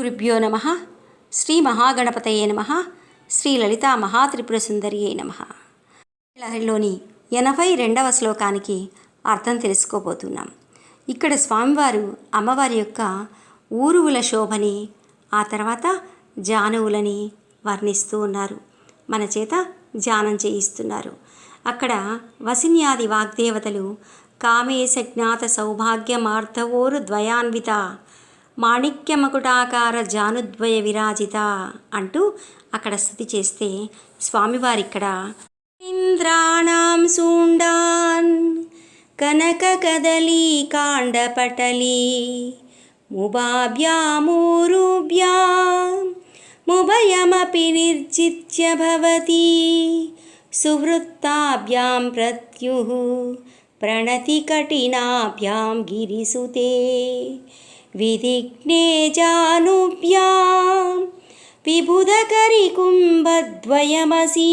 గురుభ్యో నమ. శ్రీ మహాగణపతయే నమ. శ్రీ లలితా మహాత్రిపుర సుందరియే నమ. లహరిలోని ఎనభై రెండవ శ్లోకానికి అర్థం తెలుసుకోబోతున్నాం. ఇక్కడ స్వామివారు అమ్మవారి యొక్క ఊరువుల శోభని ఆ తర్వాత జానువులని వర్ణిస్తూ ఉన్నారు. మన చేత ధ్యానం చేయిస్తున్నారు. అక్కడ వసిన్యాది వాగ్దేవతలు కామేశ జ్ఞాత సౌభాగ్యమార్థవోరు ద్వయాన్విత మాణిక్యమకుటాకార జానుద్వయ విరాజిత అంటూ అక్కడ స్థుతి చేస్తే స్వామివారిక్కడ ఇంద్రాణం సూండాన్ కనక కదలీ కాండపటలీ ముబాభ్యామూరుభ్యా ముభయమపి నిర్జిత్య భవతి సువృత్తాభ్యాం ప్రత్యుః ప్రణతి కఠినాభ్యాం గిరిసుతే విధిఘ్నే జానుభ్యాం విబుధకరి కుంభద్వయమసి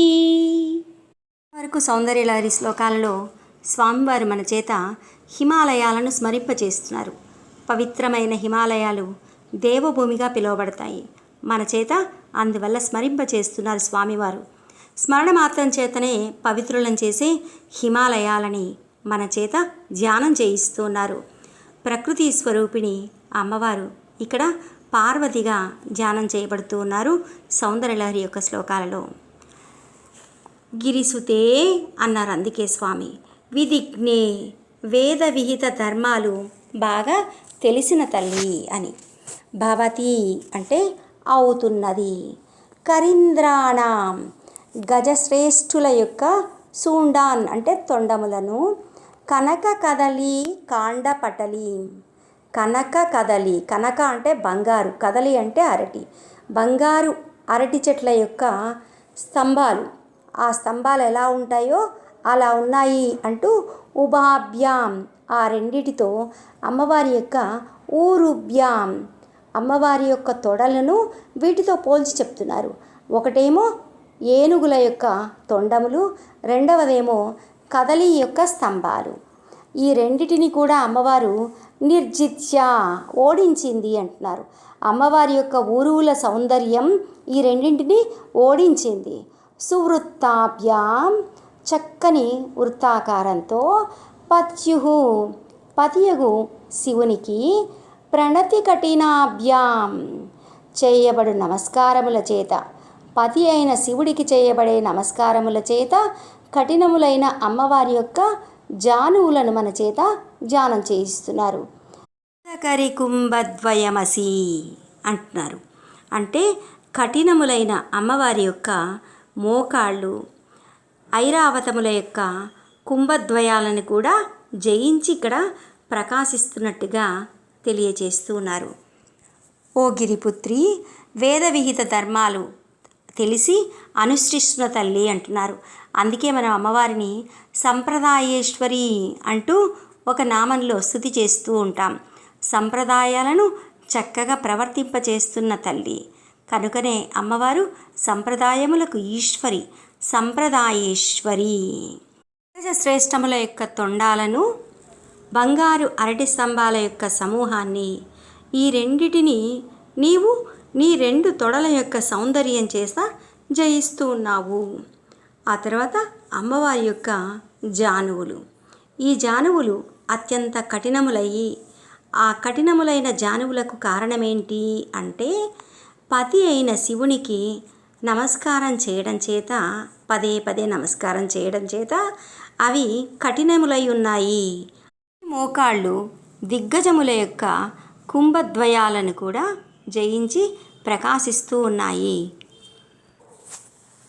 వరకు సౌందర్యలహరి శ్లోకాలలో స్వామివారు మన చేత హిమాలయాలను స్మరింపచేస్తున్నారు పవిత్రమైన హిమాలయాలు దేవభూమిగా పిలువబడతాయి. మన చేత అందువల్ల స్మరింపచేస్తున్నారు స్వామివారు. స్మరణ మాత్రం చేతనే పవిత్రులను చేసే హిమాలయాలని మన చేత ధ్యానం చేయిస్తున్నారు. ప్రకృతి స్వరూపిణి అమ్మవారు ఇక్కడ పార్వతిగా ధ్యానం చేయబడుతూ ఉన్నారు సౌందర్యలహరి యొక్క శ్లోకాలలో. గిరిసుతే అన్నారు అందుకే స్వామి. విధిజ్ఞే వేద విహిత ధర్మాలు బాగా తెలిసిన తల్లి అని. భవతి అంటే అవుతున్నది. కరీంద్రాణం గజశ్రేష్ఠుల యొక్క సూండాన్ అంటే తొండములను. కనక కదలి కాండ పటలి. కనక కదలి. కనక అంటే బంగారు. కదలి అంటే అరటి. బంగారు అరటి చెట్ల యొక్క స్తంభాలు. ఆ స్తంభాలు ఎలా ఉంటాయో అలా ఉన్నాయి అంటూ ఉభాభ్యాం. ఆ రెండిటితో అమ్మవారి యొక్క ఊరుభ్యాం. అమ్మవారి యొక్క తొడలను వీటితో పోల్చి చెప్తున్నారు. ఒకటేమో ఏనుగుల యొక్క తొండములు రెండవదేమో కదలి యొక్క స్తంభాలు. ఈ రెండిటిని కూడా అమ్మవారు నిర్జిత్య ఓడించింది అంటున్నారు. అమ్మవారి యొక్క ఊరువుల సౌందర్యం ఈ రెండింటిని ఓడించింది. సువృత్తాభ్యాం చక్కని వృత్తాకారంతో పత్యు పతియగు శివునికి ప్రణతి కఠినాభ్యాం చేయబడు నమస్కారముల చేత పతి అయిన శివుడికి చేయబడే నమస్కారముల చేత కఠినములైన అమ్మవారి యొక్క జానువులను మన చేత ధ్యానం చేయిస్తున్నారు. కరి కుంభద్వయమసి అంటున్నారు. అంటే కఠినములైన అమ్మవారి యొక్క మోకాళ్ళు ఐరావతముల యొక్క కుంభద్వయాలను కూడా జయించి ఇక్కడ ప్రకాశిస్తున్నట్టుగా తెలియజేస్తూ ఉన్నారు. ఓ గిరిపుత్రి వేద విహిత ధర్మాలు తెలిసి అనుసృష్ణ తల్లి అంటున్నారు. అందుకే మనం అమ్మవారిని సంప్రదాయేశ్వరి అంటూ ఒక నామంలో స్థుతి చేస్తూ ఉంటాం. సంప్రదాయాలను చక్కగా ప్రవర్తింపచేస్తున్న తల్లి. కనుకనే అమ్మవారు సంప్రదాయములకు ఈశ్వరి సంప్రదాయేశ్వరి. శ్రేష్టముల యొక్క తొండాలను బంగారు అరటి స్తంభాల యొక్క సమూహాన్ని ఈ రెండిటిని నీవు నీ రెండు తొడల యొక్క సౌందర్యం చేత జయిస్తూ ఉన్నావు. ఆ తర్వాత అమ్మవారి యొక్క జానువులు. ఈ జానువులు అత్యంత కఠినములయ్యి. ఆ కఠినములైన జానువులకు కారణమేంటి అంటే పతి అయిన శివునికి నమస్కారం చేయడం చేత పదే పదే నమస్కారం చేయడం చేత అవి కఠినములై ఉన్నాయి. మోకాళ్ళు దిగ్గజముల యొక్క కుంభద్వయాలను కూడా జయించి ప్రకాశిస్తూ ఉన్నాయి.